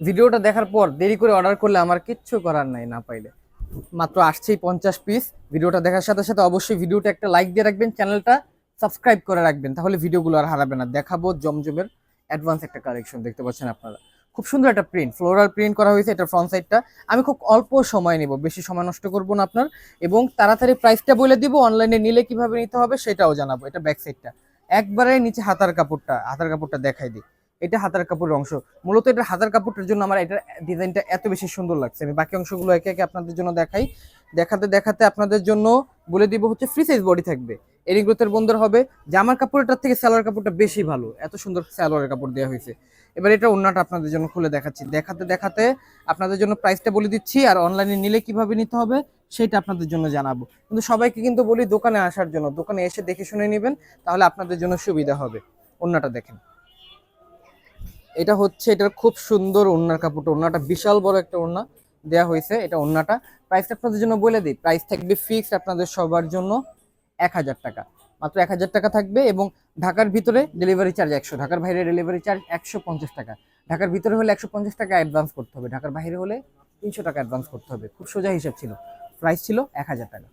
ভিডিওটা দেখার পর দেরি করে অর্ডার করলে আমার কিচ্ছু করার নাই না পাইলে। মাত্র আসছেই পঞ্চাশ পিস ভিডিওটা দেখার সাথে সাথে অবশ্যই ভিডিওটা একটা লাইক দিয়ে রাখবেন চ্যানেলটা সাবস্ক্রাইব করে রাখবেন। তাহলে ভিডিওগুলো আর হারাবে না। দেখাবো জমজমের অ্যাডভান্স একটা কালেকশন দেখতে পাচ্ছেন আপনারা। খুব সুন্দর একটা প্রিন্ট ফ্লোরাল প্রিন্ট করা হয়েছে এটা ফ্রন্ট সাইডটা আমি খুব অল্প সময় নেব, বেশি সময় নষ্ট করব না আপনার। এবং তাড়াতাড়ি প্রাইসটা বলে দিব অনলাইনে নিলে কীভাবে নিতে হবে সেটাও জানাব, এটা ব্যাক সাইডটা একবারে নিচে হাতার কাপড়টা হাতার কাপড়টা দেখাই দিই। এটা হাতার কাপড়ের অংশ। মূলত এটা হাতার কাপড়টার জন্য আমার এটা ডিজাইনটা এত বেশি সুন্দর লাগছে। আমি বাকি অংশগুলো একে একে আপনাদের জন্য দেখাই। দেখাতে দেখাতে আপনাদের জন্য বলে দিব হচ্ছে ফ্রি সাইজ বডি থাকবে। এরিগ্রোথের বন্ধর হবে। জামার কাপড়টার থেকে সালোয়ার কাপড়টা বেশি ভালো। এত সুন্দর সালোয়ারের কাপড় দেওয়া হয়েছে। এবার এটা অন্যটা আপনাদের জন্য খুলে দেখাচ্ছি। দেখাতে দেখাতে আপনাদের জন্য প্রাইসটা বলে দিচ্ছি। আর অনলাইনে নিলে কীভাবে নিতে হবে, সেটা আপনাদের জন্য জানাব। কিন্তু সবাইকে কিন্তু বলি দোকানে আসার জন্য। দোকানে এসে দেখে শুনে নেবেন, তাহলে আপনাদের জন্য সুবিধা হবে। অন্যটা দেখেন। এটা হচ্ছে, এটার খুব সুন্দর ওড়নার কাপড়টা, ওড়নাটা বিশাল বড় একটা ওড়না দেয়া হয়েছে, এটা ওড়নাটা। প্রাইসটা আপনাদের জন্য বলে দিই প্রাইস থাকবে ফিক্সড আপনাদের সবার জন্য এক হাজার টাকা। মাত্র এক হাজার টাকা থাকবে এবং ঢাকার ভিতরে ডেলিভারি চার্জ একশো, ঢাকার বাইরে ডেলিভারি চার্জ একশো পঞ্চাশ টাকা। ঢাকার ভিতরে হলে একশো পঞ্চাশ টাকা অ্যাডভান্স করতে হবে, ঢাকার বাইরে হলে তিনশো টাকা অ্যাডভান্স করতে হবে। খুব সোজা হিসাব ছিল প্রাইস ছিল এক হাজার টাকা।